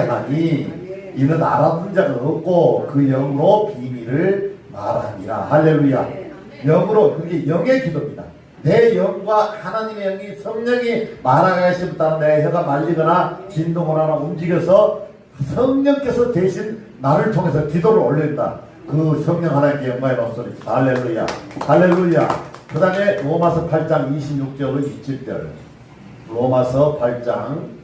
하니 이는 알아본 자가 없고 그 영으로 비밀을 말하니라. 할렐루야. 영으로 그게 영의 기도입니다. 내 영과 하나님의 영이 성령이 말하가시면 따라 내 혀가 말리거나 진동을 움직여서 성령께서 대신 나를 통해서 기도를 올린다. 그 성령 하나님께 영광의 목소리 할렐루야. 할렐루야. 그 다음에 로마서 8장 26절로 27절. 로마서 8장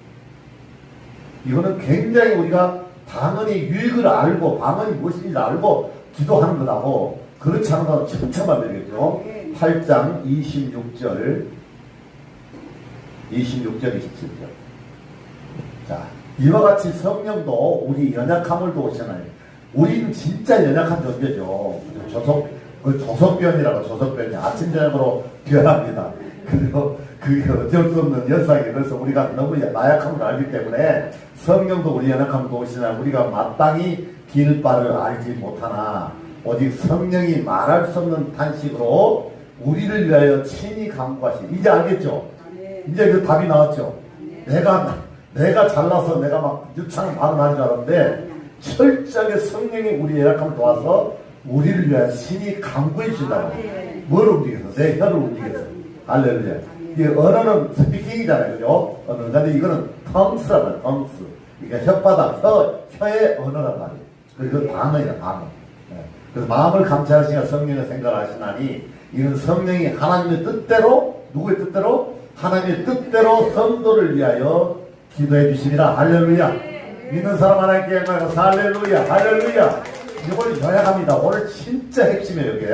이거는 굉장히 우리가 방언이 유익을 알고 방언이 무엇인지 알고 기도하는 거라고 그렇지 않은 건 천차만 되겠죠. 8장 26절 26절 27절 자 이와 같이 성령도 우리 연약함을 도우시나요. 우리는 진짜 연약한 존재죠. 조석 그 조석변이라고 조석변이 아침 저녁으로 변합니다. 그리고 그게 어쩔 수 없는 현상이 그래서 우리가 너무 나약함을 알기 때문에 성령도 우리 연약함을 도우시나 우리가 마땅히 길 바를 알지 못하나 오직 성령이 말할 수 없는 탄식으로 우리를 위하여 친히 강구하시 이제 알겠죠? 이제 그 답이 나왔죠? 내가 내가 잘나서 내가 막 유창 발언하는 줄 알았는데 철저하게 성령이 우리 연약함을 도와서 우리를 위하여 신이 강구해 주신다고. 뭘 움직여서? 내 혀를 움직여서. 할렐루야 이 언어는 스피킹이잖아요 그죠? 언어 근데 이거는 텅스라는 텅스. 그러니까 혓바닥 혀, 혀의 언어란 말이에요. 그리고 방언이다 방언 예. 그래서 마음을 감찰하시니까 성령의 생각을 하시나니 이는 성령이 하나님의 뜻대로 누구의 뜻대로? 하나님의 뜻대로 성도를 위하여 기도해 주시니라 할렐루야. 믿는 사람 하나님께 영광을 할렐루야 할렐루야. 이걸 요약합니다. 오늘 진짜 핵심이에요 이게.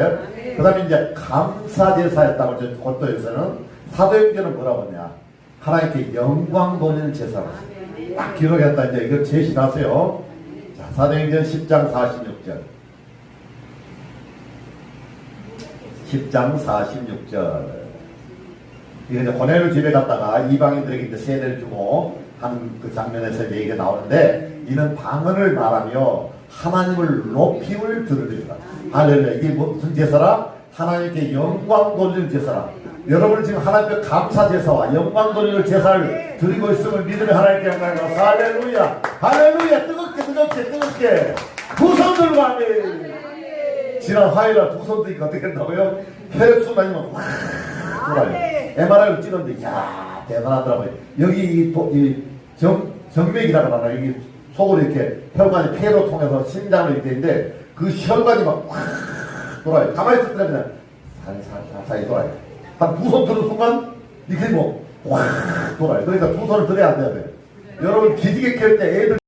그 다음에 이제 감사제사였다고 저 고도에서는 사도행전은 뭐라고 하냐? 하나님께 영광 돌리는 제사로 딱 기록했다. 이제 이거 제시하세요. 자 사도행전 10장 46절. 10장 46절. 이게 이제 고넬료 집에 갔다가 이방인들에게 이제 세례를 주고 하는 그 장면에서 얘기가 나오는데 이는 방언을 말하며 하나님을 높임을 들으리라. 할렐루야. 이게 무슨 제사라? 하나님께 영광 돌리는 제사라 여러분 지금 하나님께 감사 제사와 영광 돌리는 제사를 드리고 있음을 믿음의 하나님께 영광을 할렐루야! 할렐루야! 뜨겁게 뜨겁게 뜨겁게! 두 손 들고 아멘 지난 화요일날 두손 드니까 어떻게 된다고요? 혈액순환이 막확 돌아요. MRI를 찍었는데 이야 대단하더라고요. 여기 이, 도- 이 정, 정맥이라고 하나? 여기 속으로 이렇게 혈관이 폐로 통해서 심장으로 이렇게 되는데 그 혈관이 막 확 돌아요. 가만히 있을 때는 살살살살 돌아요 한 두손 드는 순간 이렇게 뭐확 돌아요. 그러니까 두 손을 들어야 안 돼요 여러분 기지개 켤때 애들